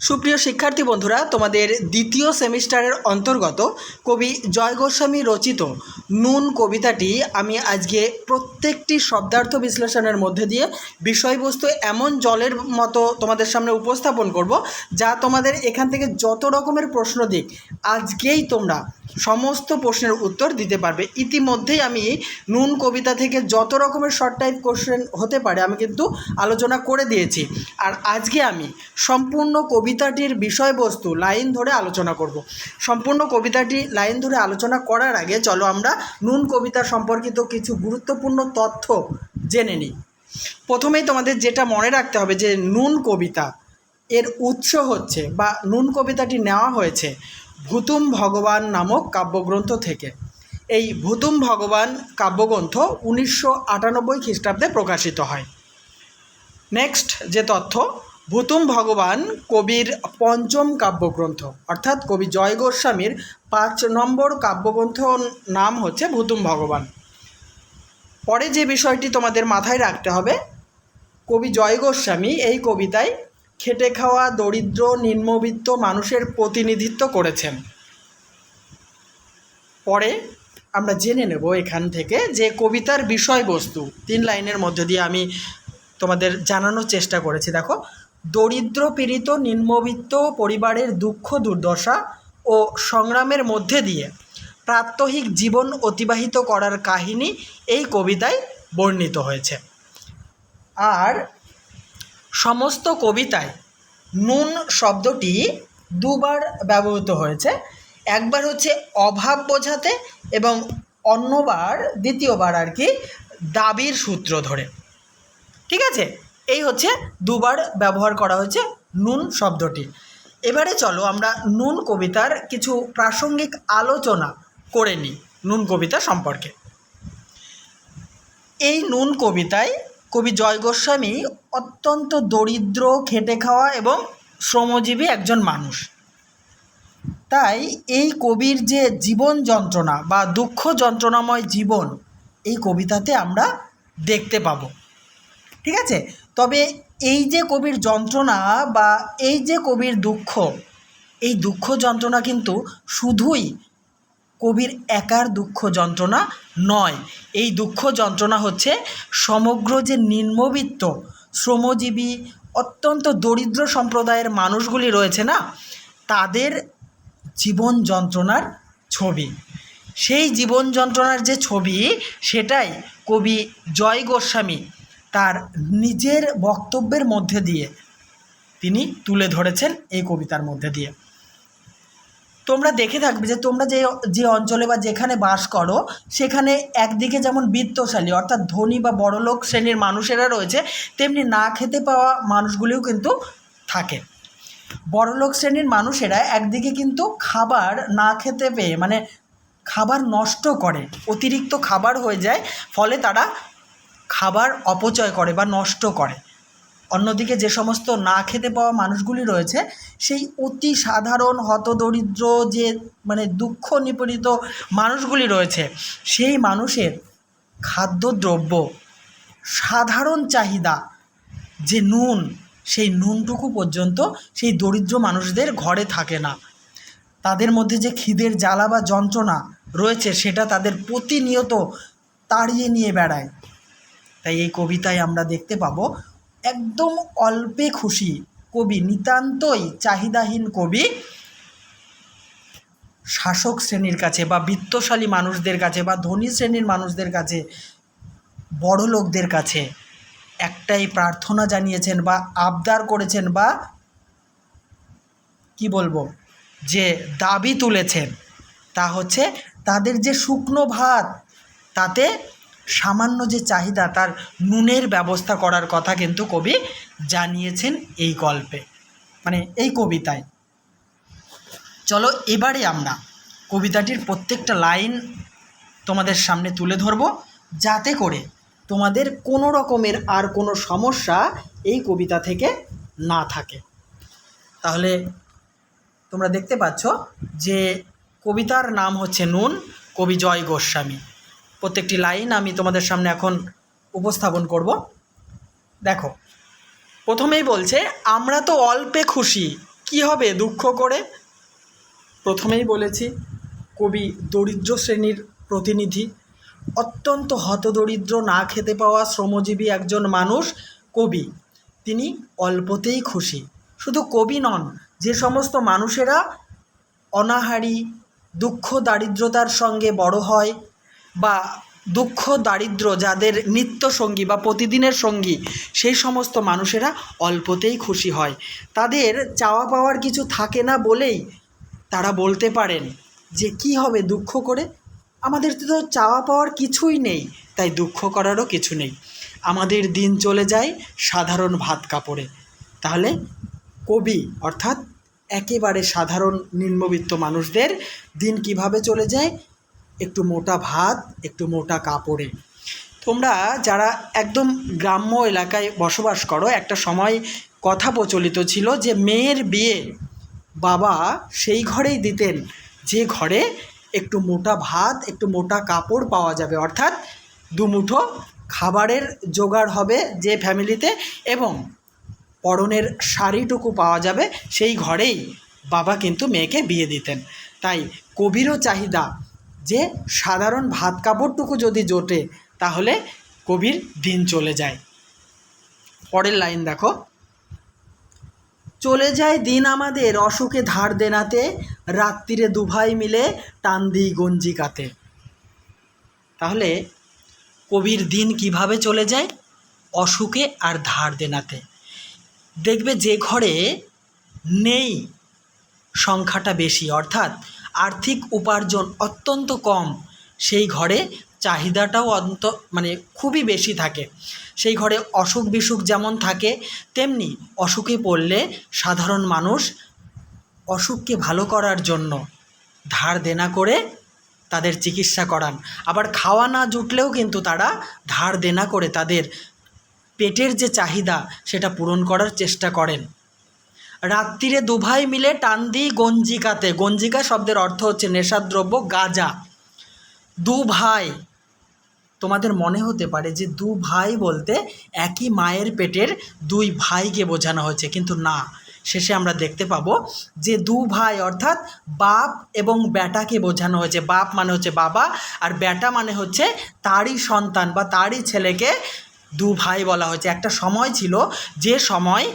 সুপ্রিয় শিক্ষার্থী বন্ধুরা, তোমাদের দ্বিতীয় সেমিস্টারের অন্তর্গত কবি জয় গোস্বামী রচিত নুন কবিতাটি আমি আজকে প্রত্যেকটি শব্দার্থ বিশ্লেষণের মধ্যে দিয়ে বিষয়বস্তু এমন জলের মতো তোমাদের সামনে উপস্থাপন করব, যা তোমাদের এখান থেকে যত রকমের প্রশ্ন দিক, আজকেই তোমরা সমস্ত প্রশ্নের উত্তর দিতে পারবে। ইতিমধ্যেই আমি নুন কবিতা থেকে যত রকমের শর্ট টাইপ কোশ্চেন হতে পারে, আমি কিন্তু আলোচনা করে দিয়েছি। আর আজকে আমি সম্পূর্ণ কবিতাটির বিষয়বস্তু লাইন ধরে আলোচনা করব। সম্পূর্ণ কবিতাটি লাইন ধরে আলোচনা করার আগে চলো আমরা নুন কবিতা সম্পর্কিত কিছু গুরুত্বপূর্ণ তথ্য জেনে নিই। প্রথমেই তোমাদের যেটা মনে রাখতে হবে যে নুন কবিতা এর উৎস হচ্ছে বা নুন কবিতাটি নেওয়া হয়েছে ভুতুম ভগবান নামক কাব্যগ্রন্থ থেকে। এই ভুতুম ভগবান কাব্যগ্রন্থ উনিশশো আটানব্বই খ্রিস্টাব্দে প্রকাশিত হয়। নেক্সট যে তথ্য ভুতুম ভগবান কবির পঞ্চম কাব্যগ্রন্থ, অর্থাৎ কবি জয় গোস্বামীর পাঁচ নম্বর কাব্যগ্রন্থ নাম হচ্ছে ভুতুম ভগবান। পরে যে বিষয়টি তোমাদের মাথায় রাখতে হবে, কবি জয় গোস্বামী এই কবিতায় খেটে খাওয়া দরিদ্র, নিম্নবিত্ত মানুষের প্রতিনিধিত্ব করেছেন। পরে আমরা জেনে নেব এখান থেকে যে কবিতার বিষয়বস্তু, তিন লাইনের মধ্যে দিয়ে আমি তোমাদের জানানোর চেষ্টা করেছি। দেখো দরিদ্র পীড়িত নিম্নবিত্ত পরিবারের দুঃখ, দুর্দশা ও সংগ্রামের মধ্যে দিয়ে প্রাত্যহিক জীবন অতিবাহিত করার কাহিনী এই কবিতায় বর্ণিত হয়েছে। আর সমস্ত কবিতায় নুন শব্দটি দুবার ব্যবহৃত হয়েছে। একবার হচ্ছে অভাব বোঝাতে এবং অন্যবার, দ্বিতীয়বার আর কি দাবির সূত্র ধরে। ঠিক আছে? এই হচ্ছে দুবার ব্যবহার করা হয়েছে নুন শব্দটি। এবারে চলো আমরা নুন কবিতার কিছু প্রাসঙ্গিক আলোচনা করে নিই নুন কবিতা সম্পর্কে। এই নুন কবিতায় কবি জয় গোস্বামী অত্যন্ত দরিদ্র, খেটে খাওয়া এবং শ্রমজীবী একজন মানুষ। তাই এই কবির যে জীবন যন্ত্রণা বা দুঃখ যন্ত্রণাময় জীবন এই কবিতাতে আমরা দেখতে পাবো। ঠিক আছে? তবে এই যে কবির যন্ত্রণা বা এই যে কবির দুঃখ, এই দুঃখ যন্ত্রণা কিন্তু শুধুই কবির একার দুঃখ যন্ত্রণা নয়। এই দুঃখ যন্ত্রণা হচ্ছে সমগ্র যে নিম্নবিত্ত, শ্রমজীবী, অত্যন্ত দরিদ্র সম্প্রদায়ের মানুষগুলি রয়েছে না, তাদের জীবন যন্ত্রণার ছবি। সেই জীবন যন্ত্রণার যে ছবি, সেটাই কবি জয় গোস্বামী তার নিজের বক্তব্যের মধ্যে দিয়ে তিনি তুলে ধরেছেন এই কবিতার মধ্যে দিয়ে। তোমরা দেখে থাকবে যে তোমরা যে যে অঞ্চলে বা যেখানে বাস করো, সেখানে একদিকে যেমন বিত্তশালী, অর্থাৎ ধনী বা বড়লোক শ্রেণির মানুষেরা রয়েছে, তেমনি না খেতে পাওয়া মানুষগুলিও কিন্তু থাকে। বড়লোক শ্রেণির মানুষেরা একদিকে কিন্তু খাবার না খেতে পেয়ে মানে খাবার নষ্ট করে, অতিরিক্ত খাবার হয়ে যায়, ফলে তারা খাবার অপচয় করে বা নষ্ট করে। অন্যদিকে যে সমস্ত না খেতে পাওয়া মানুষগুলি রয়েছে, সেই অতি সাধারণ, হতদরিদ্র যে মানে দুঃখ নিপীড়িত মানুষগুলি রয়েছে, সেই মানুষের খাদ্যদ্রব্য সাধারণ চাহিদা যে নুন, সেই নুনটুকু পর্যন্ত সেই দরিদ্র মানুষদের ঘরে থাকে না। তাদের মধ্যে যে খিদের জ্বালা বা যন্ত্রণা রয়েছে, সেটা তাদের প্রতিনিয়ত তাড়িয়ে নিয়ে বেড়ায়। তাই এই কবিতায় আমরা দেখতে পাবো, একদম অল্পে খুশি কবি, নিতান্তই চাহিদাহীন কবি, শাসক শ্রেণির কাছে বা বিত্তশালী মানুষদের কাছে বা ধনী শ্রেণির মানুষদের কাছে, বড় লোকদের কাছে একটাই প্রার্থনা জানিয়েছেন বা আবদার করেছেন বা কি বলব, যে দাবি তুলেছেন, তা হচ্ছে তাদের যে শুকনো ভাত, তাতে সামান্য যে চাহিদা, তার নুনের ব্যবস্থা করার কথা কিন্তু কবি জানিয়েছেন এই গল্পে মানে এই কবিতায়। চলো এবারে আমরা কবিতাটির প্রত্যেকটা লাইন তোমাদের সামনে তুলে ধরব, যাতে করে তোমাদের কোনো রকমের আর কোনো সমস্যা এই কবিতা থেকে না থাকে। তাহলে তোমরা দেখতে পাচ্ছ যে কবিতার নাম হচ্ছে নুন, কবি জয় গোস্বামী। প্রত্যেকটি লাইন আমি তোমাদের সামনে এখন উপস্থাপন করব। দেখো, প্রথমেই বলছে, আমরা তো অল্পে খুশি, কি হবে দুঃখ করে? প্রথমেই বলেছি, কবি দরিদ্র শ্রেণির প্রতিনিধি, অত্যন্ত হতদরিদ্র, না খেতে পাওয়া শ্রমজীবী একজন মানুষ কবি। তিনি অল্পতেই খুশি। শুধু কবি নন, যে সমস্ত মানুষেরা অনাহারি, দুঃখ, দারিদ্রতার সঙ্গে বড় হয় বা দুঃখ, দারিদ্র যাদের নিত্য সঙ্গী বা প্রতিদিনের সঙ্গী, সেই সমস্ত মানুষেরা অল্পতেই খুশি হয়। তাদের চাওয়া পাওয়ার কিছু থাকে না বলেই তারা বলতে পারেন যে, কি হবে দুঃখ করে? আমাদের তো চাওয়া পাওয়ার কিছুই নেই, তাই দুঃখ করারও কিছু নেই। আমাদের দিন চলে যায় সাধারণ ভাত কাপড়ে। তাহলে কবি অর্থাৎ একেবারে সাধারণ নিম্নবিত্ত মানুষদের দিন কীভাবে চলে যায়? একটু মোটা ভাত, একটু মোটা কাপড়ে। তোমরা যারা একদম গ্রাম্য এলাকায় বসবাস করো, একটা সময় কথা প্রচলিত ছিল যে মেয়ের বিয়ে বাবা সেই ঘরেই দিতেন, যে ঘরে একটু মোটা ভাত, একটু মোটা কাপড় পাওয়া যাবে। অর্থাৎ দুমুঠো খাবারের জোগাড় হবে যে ফ্যামিলিতে এবং পরনের শাড়িটুকু পাওয়া যাবে সেই ঘরেই বাবা কিন্তু মেয়েকে বিয়ে দিতেন। তাই কবিরও চাহিদা যে সাধারণ ভাত কাপড়টুকু যদি জোটে, তাহলে কবির দিন চলে যায়। পরের লাইন দেখো। চলে যায় দিন আমাদের অসুখে ধার দেনাতে, রাত্রিরে দুভাই মিলে টান দিই গঞ্জিকাতে তাহলে কবির দিন কীভাবে চলে যায়? অসুখে আর ধার দেনাতে। দেখবে যে ঘরে নেই সংখ্যাটা বেশি, অর্থাৎ আর্থিক উপার্জন অত্যন্ত কম, সেই ঘরে চাহিদাটাও অন্ত মানে খুবই বেশি থাকে। সেই ঘরে অসুখ বিসুখ যেমন থাকে, তেমনি অসুখে পড়লে সাধারণ মানুষ অসুখকে ভালো করার জন্য ধার দেনা করে তাদের চিকিৎসা করান। আবার খাওয়া না জুটলেও কিন্তু তারা ধার দেনা করে তাদের পেটের যে চাহিদা, সেটা পূরণ করার চেষ্টা করেন। রাত্রিরে দুভাই মিলে টান দিই গঞ্জিকাতে। গঞ্জিকা শব্দের অর্থ হচ্ছে নেশাদ্রব্য, গাজা। দু ভাই তোমাদের মনে হতে পারে যে দু ভাই বলতে একই মায়ের পেটের দুই ভাইকে বোঝানো হয়েছে, কিন্তু না। শেষে আমরা দেখতে পাবো যে দু ভাই অর্থাৎ বাপ এবং ব্যাটাকে বোঝানো হয়েছে। বাপ মানে হচ্ছে বাবা আর ব্যাটা মানে হচ্ছে তারই সন্তান বা তারই ছেলেকে দু ভাই বলা হয়েছে। একটা সময় ছিল যে সময়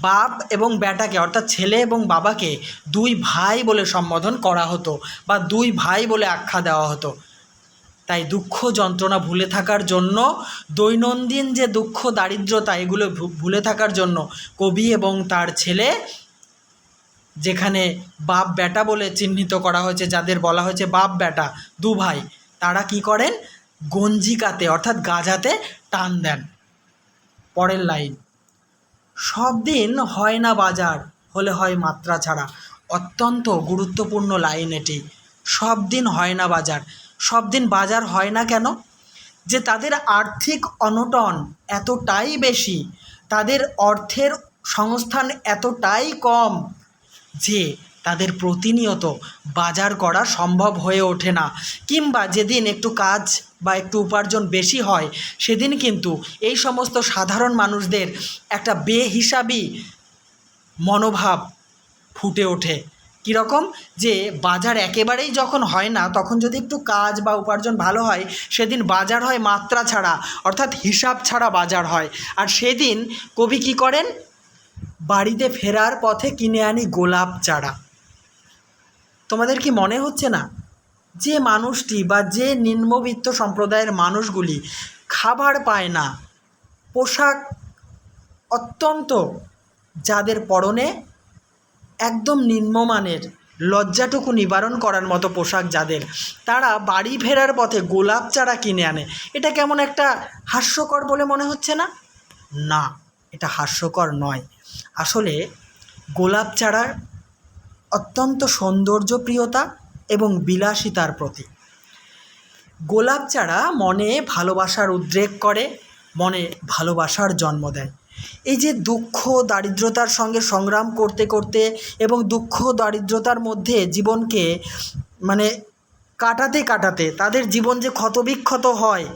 বাপ এবং বেটাকে, অর্থাৎ ছেলে এবং বাবাকে দুই ভাই বলে সম্বোধন করা হতো বা দুই ভাই বলে আখ্যা দেওয়া হতো। তাই দুঃখ যন্ত্রণা ভুলে থাকার জন্য, দৈনন্দিন যে দুঃখ, দারিদ্রতা, এগুলো ভুলে থাকার জন্য কবি এবং তার ছেলে, যেখানে বাপ বেটা বলে চিহ্নিত করা হয়েছে, যাদের বলা হয়েছে বাপ বেটা, দু ভাই, তারা কি করেন? গঞ্জিকাতে, অর্থাৎ গাজাতে টান দেন। পরের লাইন সব দিন হয় না বাজার, হলে হয় মাত্রা ছাড়া। অত্যন্ত গুরুত্বপূর্ণ লাইন এটি। সব দিন হয় না বাজার। সব দিন বাজার হয় না কেন? যে তাদের আর্থিক অনটন এতটাই বেশি, তাদের অর্থের সংস্থান এতটাই কম, যে তাদের প্রতিনিয়ত বাজার করা সম্ভব হয়ে ওঠে না। কিংবা যেদিন একটু কাজ বা একটু উপার্জন বেশি হয়, সেদিন কিন্তু এই সমস্ত সাধারণ মানুষদের একটা বেহিসাবি মনোভাব ফুটে ওঠে। কীরকম? যে বাজার একেবারেই যখন হয় না, তখন যদি একটু কাজ বা উপার্জন ভালো হয়, সেদিন বাজার হয় মাত্রা ছাড়া, অর্থাৎ হিসাব ছাড়া বাজার হয়। আর সেদিন কবি কী করেন? বাড়িতে ফেরার পথে কিনে আনি গোলাপ চারা। তোমাদের কি মনে হচ্ছে না? যে মানুষটি বা যে নিম্নবিত্ত সম্প্রদায়ের মানুষগুলি খাবার পায় না, পোশাক অত্যন্ত যাদের পরনে একদম নিম্নমানের, লজ্জাটুকু নিবারণ করার মতো পোশাক যাদের, তারা বাড়ি ফেরার পথে গোলাপ চারা কিনে আনে। এটা কেমন একটা হাস্যকর বলে মনে হচ্ছে না? না, এটা হাস্যকর নয়। আসলে গোলাপ চারা অত্যন্ত সৌন্দর্যপ্রিয়তা এবং বিলাসিতার প্রতীক। গোলাপ চারা মনে ভালোবাসার উদ্রেক করে, মনে ভালোবাসার জন্ম দেয়। এই যে দুঃখ, দারিদ্রতার সঙ্গে সংগ্রাম করতে করতে এবং দুঃখ, দারিদ্রতার মধ্যে জীবনকে মানে কাটাতে কাটাতে তাদের জীবন যে ক্ষতবিক্ষত হয়,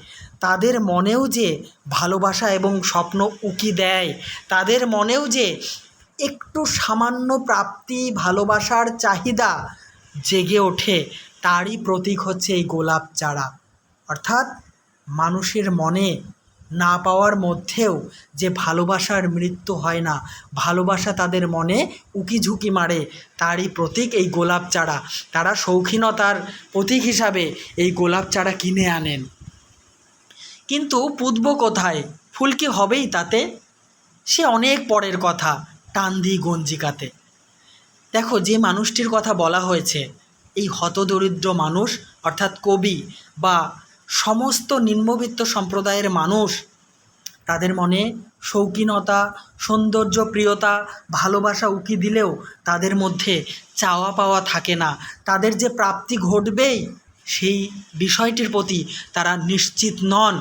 তাদের মনেও যে ভালোবাসা এবং স্বপ্ন উকি দেয়, তাদের মনেও যে একটু সামান্য প্রাপ্তি, ভালোবাসার চাহিদা জেগে ওঠে, তারই প্রতীক হচ্ছে এই গোলাপ চারা। অর্থাৎ মানুষের মনে না পাওয়ার মধ্যেও যে ভালোবাসার মৃত্যু হয় না, ভালোবাসা তাদের মনে উকি ঝুঁকি মারে, তারই প্রতীক এই গোলাপ চারা। তারা শৌখিনতার প্রতীক হিসাবে এই গোলাপ চারা কিনে আনেন। কিন্তু পুতব কোথায়? ফুল কি হবেই তাতে? সে অনেক পরের কথা। টান দিই গঞ্জিকাতে দেখো, যে মানুষটির কথা বলা হয়েছে, এই হতদরিদ্র মানুষ, অর্থাৎ কবি বা সমস্ত নিম্নবিত্ত সম্প্রদায়ের মানুষ, তাদের মনে শৌখিনতা সৌন্দর্য প্রিয়তা ভালোবাসা উকি দিলেও তাদের মধ্যে চাওয়া পাওয়া থাকে না। তাদের যে প্রাপ্তি ঘটবেই, সেই বিষয়টির প্রতি তারা নিশ্চিত নন।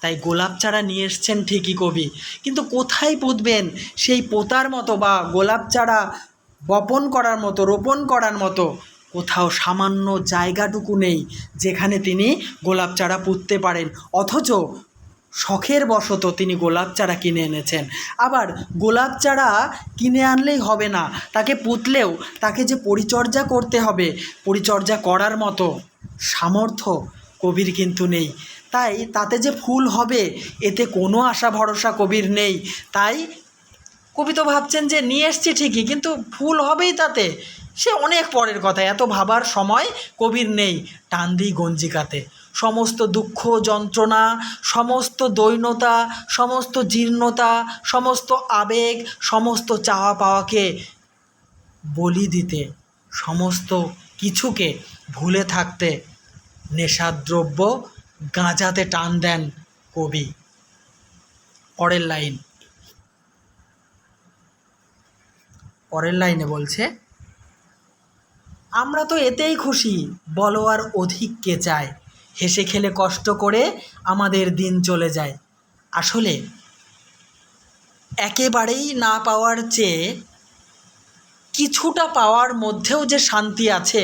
তাই গোলাপ চারা নিয়ে এসছেন ঠিকই কবি। কিন্তু কোথায় পুঁতবেন? সেই পোতার মতো বা গোলাপ চারা বপন করার মতো, রোপণ করার মতো কোথাও সামান্য জায়গাটুকু নেই যেখানে তিনি গোলাপ চারা পুঁততে পারেন। অথচ শখের বশত তিনি গোলাপ চারা কিনে এনেছেন। আবার গোলাপ চারা কিনে আনলেই হবে না, তাকে পুঁতলেও তাকে যে পরিচর্যা করতে হবে, পরিচর্যা করার মতো সামর্থ্য কবির কিন্তু নেই। তাই তাতে যে ফুল হবে, এতে কোনো আশা ভরসা কবির নেই। তাই কবি তো ভাবছেন যে, নিয়ে এসছি ঠিকই, কিন্তু ফুল হবেই তাতে। সে অনেক পরের কথা, এত ভাবার সময় কবির নেই টান দিই গঞ্জিকাতে। সমস্ত দুঃখ, যন্ত্রণা, সমস্ত দৈন্যতা সমস্ত জীর্ণতা, সমস্ত আবেগ, সমস্ত চাওয়া পাওয়াকে বলি দিতে, সমস্ত কিছুকে ভুলে থাকতে নেশাদ্রব্য গাঁজাতে টান দেন কবি। পরের লাইন। পরের লাইনে বলছে, আমরা তো এতেই খুশি, বলো আর অধিক কে চায়। হেসে খেলে কষ্ট করে আমাদের দিন চলে যায়। আসলে, একেবারেই না পাওয়ার চেয়ে কিছুটা পাওয়ার মধ্যেও যে শান্তি আছে,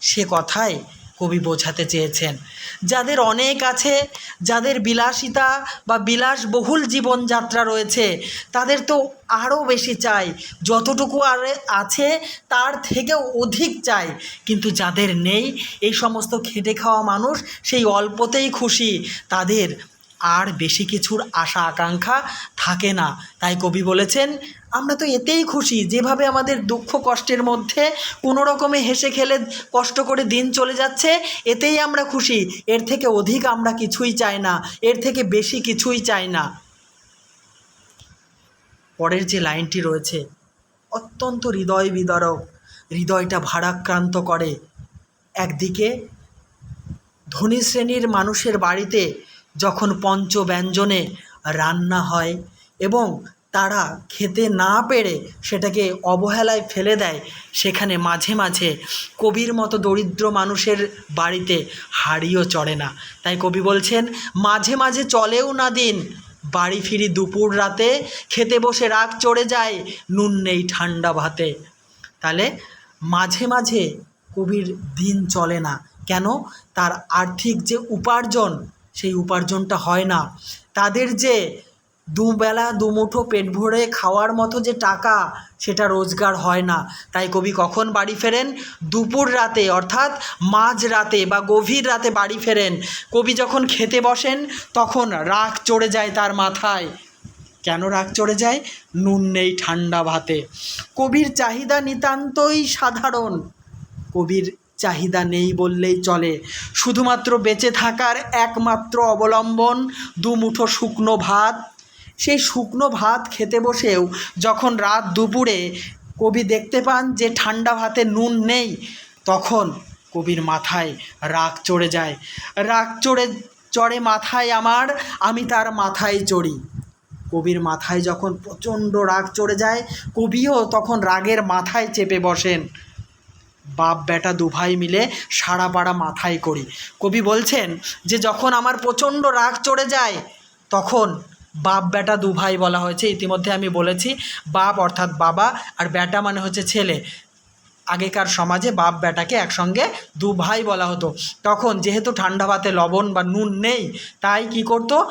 সে কথাই কবি বোঝাতে চেয়েছেন। যাদের অনেক আছে, যাদের বিলাসিতা বা বিলাসবহুল জীবনযাত্রা রয়েছে, তাদের তো আরও বেশি চাই। যতটুকু আর আছে, তার থেকেও অধিক চাই। কিন্তু যাদের নেই, এই সমস্ত খেটে খাওয়া মানুষ সেই অল্পতেই খুশি। তাদের আর বেশি কিছুর আশা, আকাঙ্ক্ষা থাকে না। তাই কবি বলেছেন, আমরা তো এতেই খুশি যেভাবে আমাদের দুঃখ কষ্টের মধ্যে কোনো রকমে হেসে খেলে কষ্ট করে দিন চলে যাচ্ছে, এতেই আমরা খুশি। এর থেকে অধিক আমরা কিছুই চাই না, এর থেকে বেশি কিছুই চাই না। পরের যে লাইনটি রয়েছে, অত্যন্ত হৃদয় বিদারক, হৃদয়টা ভারাক্রান্ত করে। একদিকে, ধনী শ্রেণির মানুষের বাড়িতে যখন পঞ্চ ব্যঞ্জনে রান্না হয় এবং তারা খেতে না পেরে সেটাকে অবহেলায় ফেলে দেয়, সেখানে মাঝে মাঝে কবির মতো দরিদ্র মানুষের বাড়িতে হাড়িও চড়ে না। তাই কবি বলছেন, মাঝে মাঝে চলেও না দিন। বাড়ি ফিরি দুপুর রাতে, খেতে বসে রাগ চড়ে যায়, নুন নেই ঠান্ডা ভাতে। তাহলে মাঝে মাঝে কবির দিন চলে না। কেন? তার আর্থিক যে উপার্জন সেই উপার্জনটা হয় না। তাদের যে দুবেলা দুমুঠো পেট ভরে খাওয়ার মতো যে টাকা, সেটা রোজগার হয় না। তাই কবি কখন বাড়ি ফেরেন? দুপুর রাতে, অর্থাৎ মাঝ রাতে বা গভীর রাতে বাড়ি ফেরেন। কবি যখন খেতে বসেন, তখন রাগ চড়ে যায় তার মাথায়। কেন রাগ চড়ে যায়? নুন নেই ঠান্ডা ভাতে। কবির চাহিদা নিতান্তই সাধারণ। কবির চাহিদা নেই বললেই চলে। শুধুমাত্র বেঁচে থাকার একমাত্র অবলম্বন দুমুঠো শুকনো ভাত। সেই শুকনো ভাত খেতে বসেও যখন রাত দুপুরে কবি দেখতে পান যে ঠান্ডা ভাতে নুন নেই, তখন কবির মাথায় রাগ চড়ে যায়। রাগ চড়ে চড়ে মাথায় আমার, আমি তার মাথায় চড়ি। কবির মাথায় যখন প্রচণ্ড রাগ চড়ে যায়, কবিও তখন রাগের মাথায় চেপে বসেন। বাপ বেটা দুভাই মিলে সারা পাড়া মাথায় করি। কবি বলছেন যে, যখন আমার প্রচণ্ড রাগ চড়ে যায়, তখন বাপ বেটা দু ভাই বলা হয়েছে। ইতিমধ্যে আমি বলেছি, বাপ অর্থাৎ বাবা আর বেটা মানে হচ্ছে ছেলে। আগেকার সমাজে বাপ বেটাকে একসঙ্গে দু ভাই বলা হতো। তখন যেহেতু ঠান্ডা ভাতে লবণ বা নুন নেই, তাই কি করতো?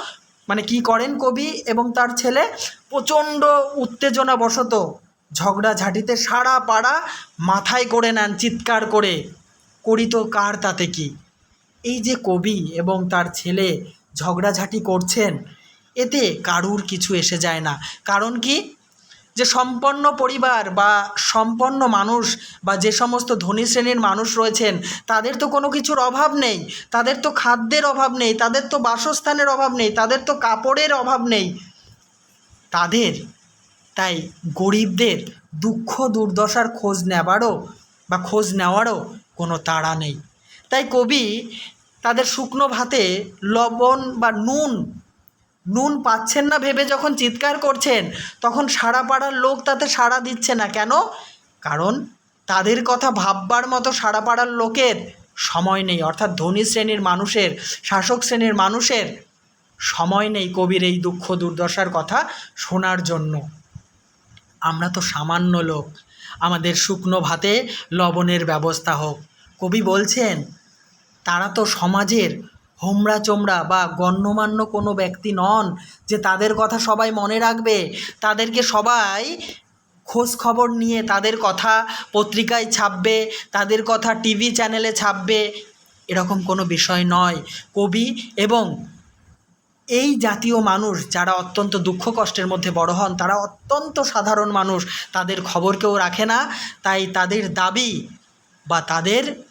মানে কি করেন কবি এবং তার ছেলে? প্রচণ্ড উত্তেজনাবশত ঝগড়াঝাঁটিতে সারা পাড়া মাথায় করে নেন, চিৎকার করে। করি তো কার তাতে কি? এই যে কবি এবং তার ছেলে ঝগড়াঝাঁটি করছেন, এতে কারুর কিছু এসে যায় না। কারণ কি? যে সম্পন্ন পরিবার বা সম্পন্ন মানুষ বা যে সমস্ত ধনী শ্রেণির মানুষ রয়েছেন, তাদের তো কোনো কিছুর অভাব নেই। তাদের তো খাদ্যের অভাব নেই। তাদের তো বাসস্থানের অভাব নেই। তাদের তো কাপড়ের অভাব নেই। তাদের তাই গরিবদের দুঃখ দুর্দশার খোঁজ নেবারও বা খোঁজ নেওয়ারও কোনো তাড়া নেই। তাই কবি তাদের শুকনো ভাতে লবণ বা নুন নুন পাচ্ছেন না ভেবে যখন চিৎকার করছেন, তখন সারা পাড়ার লোক তাতে সাড়া দিচ্ছে না। কেন? কারণ তাদের কথা ভাববার মতো সারা পাড়ার লোকের সময় নেই। অর্থাৎ ধনী শ্রেণির মানুষের, শাসক শ্রেণির মানুষের সময় নেই কবির এই দুঃখ দুর্দশার কথা শোনার জন্য। আমরা তো সামান্য লোক। আমাদের শুকনো ভাতে লবণের ব্যবস্থা হোক। কবি বলছেন, তারা তো সমাজের হোমরা চোমরা বা গণ্যমান্য কোনো ব্যক্তি নন যে তাদের কথা সবাই মনে রাখবে। তাদেরকে সবাই খোঁজ খবর নিয়ে তাদের কথা পত্রিকায় ছাপবে, তাদের কথা টিভি চ্যানেলে ছাপবে। এরকম কোনো বিষয় নয়। কবি এবং এই জাতীয় মানুষ যারা অত্যন্ত দুঃখ কষ্টের মধ্যে বড় হন, তারা অত্যন্ত সাধারণ মানুষ। তাদের খবর কেউ রাখে না। তাই তাদের দাবি বা তাদের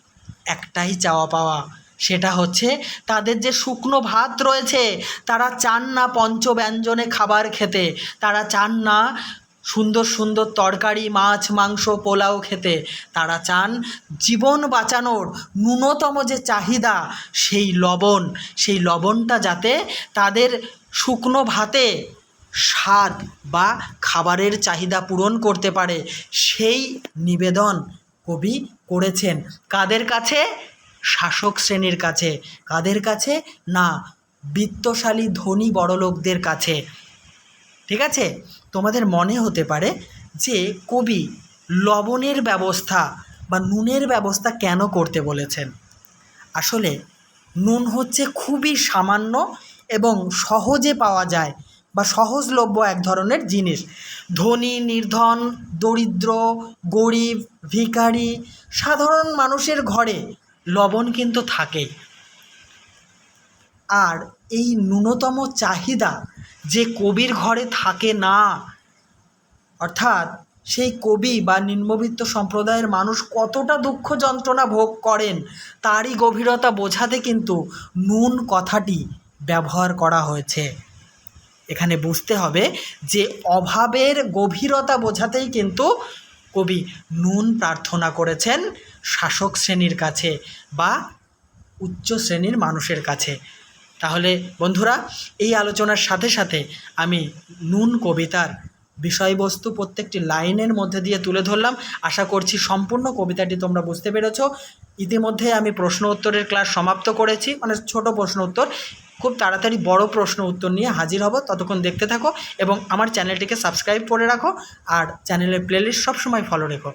একটাই চাওয়া পাওয়া, সেটা হচ্ছে তাদের যে শুকনো ভাত রয়েছে, তারা চান না পঞ্চব্যঞ্জনে খাবার খেতে। তারা চান না সুন্দর সুন্দর তরকারি, মাছ, মাংস, পোলাও খেতে। তারা চান জীবন বাঁচানোর ন্যূনতম যে চাহিদা, সেই লবণ। সেই লবণটা যাতে তাদের শুকনো ভাতে স্বাদ বা খাবারের চাহিদা পূরণ করতে পারে। সেই নিবেদন কবি করেছেন। কাদের কাছে? শাসক শ্রেণির কাছে। কাদের কাছে? না, বিত্তশালী ধনী বড়লোকদের কাছে। ঠিক আছে? তোমাদের মনে হতে পারে যে কবি লবণের ব্যবস্থা বা নুনের ব্যবস্থা কেন করতে বলেছেন? আসলে নুন হচ্ছে খুবই সামান্য এবং সহজে পাওয়া যায় বা সহজলভ্য এক ধরনের জিনিস। ধনী, নির্ধন, দরিদ্র, গরিব, ভিখারি, সাধারণ মানুষের ঘরে লবণ কিন্তু থাকেই। আর এই ন্যূনতম চাহিদা যে কবির ঘরে থাকে না। অর্থাৎ সেই কবি বা নিম্নবিত্ত সম্প্রদায়ের মানুষ কতটা দুঃখ যন্ত্রণা ভোগ করেন, তারই গভীরতা বোঝাতে কিন্তু নুন কথাটি ব্যবহার করা হয়েছে। এখানে বুঝতে হবে যে অভাবের গভীরতা বোঝাতেই কিন্তু কবি নুন প্রার্থনা করেছেন শাসক শ্রেণির কাছে বা উচ্চ শ্রেণির মানুষের কাছে। তাহলে বন্ধুরা, এই আলোচনার সাথে সাথে আমি নুন কবিতার বিষয়বস্তু প্রত্যেকটি লাইনের মধ্যে দিয়ে তুলে ধরলাম। আশা করছি সম্পূর্ণ কবিতাটি তোমরা বুঝতে পেরেছ। ইতিমধ্যে আমি প্রশ্ন উত্তরের ক্লাস সমাপ্ত করেছি মানে ছোট প্রশ্ন উত্তর। খুব তাড়াতাড়ি বড় প্রশ্ন উত্তর নিয়ে হাজির হব, ততক্ষণ দেখতে থাকো এবং আমার চ্যানেলটিকে সাবস্ক্রাইব করে রাখো আর চ্যানেলের প্লেলিস্ট সবসময় ফলো রেখো।